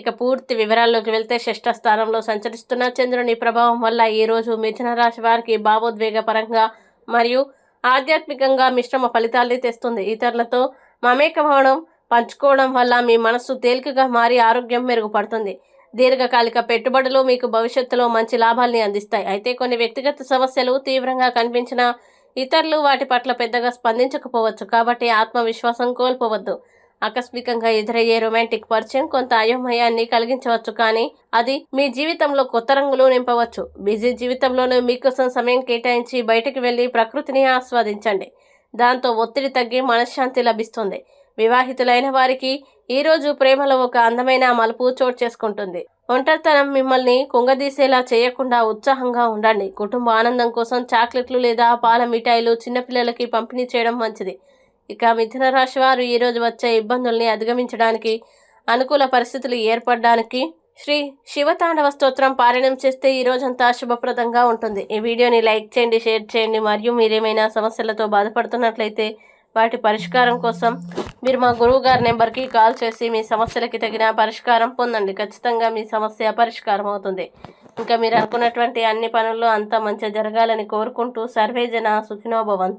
ఇక పూర్తి వివరాల్లోకి వెళ్తే షష్ఠ స్థానంలో సంచరిస్తున్న చంద్రుని ప్రభావం వల్ల ఈరోజు మిథున రాశి వారికి భావోద్వేగపరంగా మరియు ఆధ్యాత్మికంగా మిశ్రమ ఫలితాల్ని తెస్తుంది. ఇతరులతో మమేకమవడం పంచుకోవడం వల్ల మీ మనస్సు తేలికగా మారి ఆరోగ్యం మెరుగుపడుతుంది. దీర్ఘకాలిక పెట్టుబడులు మీకు భవిష్యత్తులో మంచి లాభాల్ని అందిస్తాయి. అయితే కొన్ని వ్యక్తిగత సమస్యలు తీవ్రంగా కనిపించిన ఇతరులు వాటి పట్ల పెద్దగా స్పందించకపోవచ్చు కాబట్టి ఆత్మవిశ్వాసం కోల్పోవద్దు. ఆకస్మికంగా ఎదురయ్యే రొమాంటిక్ పరిచయం కొంత అయోమయాన్ని కలిగించవచ్చు కానీ అది మీ జీవితంలో కొత్త రంగులు నింపవచ్చు. బిజీ జీవితంలోనూ మీకోసం సమయం కేటాయించి బయటకు వెళ్ళి ప్రకృతిని ఆస్వాదించండి. దాంతో ఒత్తిడి తగ్గి మనశ్శాంతి లభిస్తుంది. వివాహితులైన వారికి ఈరోజు ప్రేమలో ఒక అందమైన మలుపు చోటు చేసుకుంటుంది. ఒంటరితనం మిమ్మల్ని కుంగదీసేలా చేయకుండా ఉత్సాహంగా ఉండండి. కుటుంబ ఆనందం కోసం చాక్లెట్లు లేదా పాల మిఠాయిలు చిన్నపిల్లలకి పంపిణీ చేయడం మంచిది. ఇక మిథున రాశి వారు ఈరోజు వచ్చే ఇబ్బందుల్ని అధిగమించడానికి అనుకూల పరిస్థితులు ఏర్పడడానికి శ్రీ శివతాండవ స్తోత్రం పారాయణం చేస్తే ఈ రోజంతా శుభప్రదంగా ఉంటుంది. ఈ వీడియోని లైక్ చేయండి షేర్ చేయండి. మరియు మీరేమైనా సమస్యలతో బాధపడుతున్నట్లయితే వాటి పరిష్కారం కోసం మీరు మా గురువు గారి నెంబర్కి కాల్ చేసి మీ సమస్యలకి తగిన పరిష్కారం పొందండి. ఖచ్చితంగా మీ సమస్య పరిష్కారం అవుతుంది. ఇంకా మీరు అనుకున్నటువంటి అన్ని పనుల్లో అంతా మంచిగా జరగాలని కోరుకుంటూ సర్వేజన సుఖినోభవంతు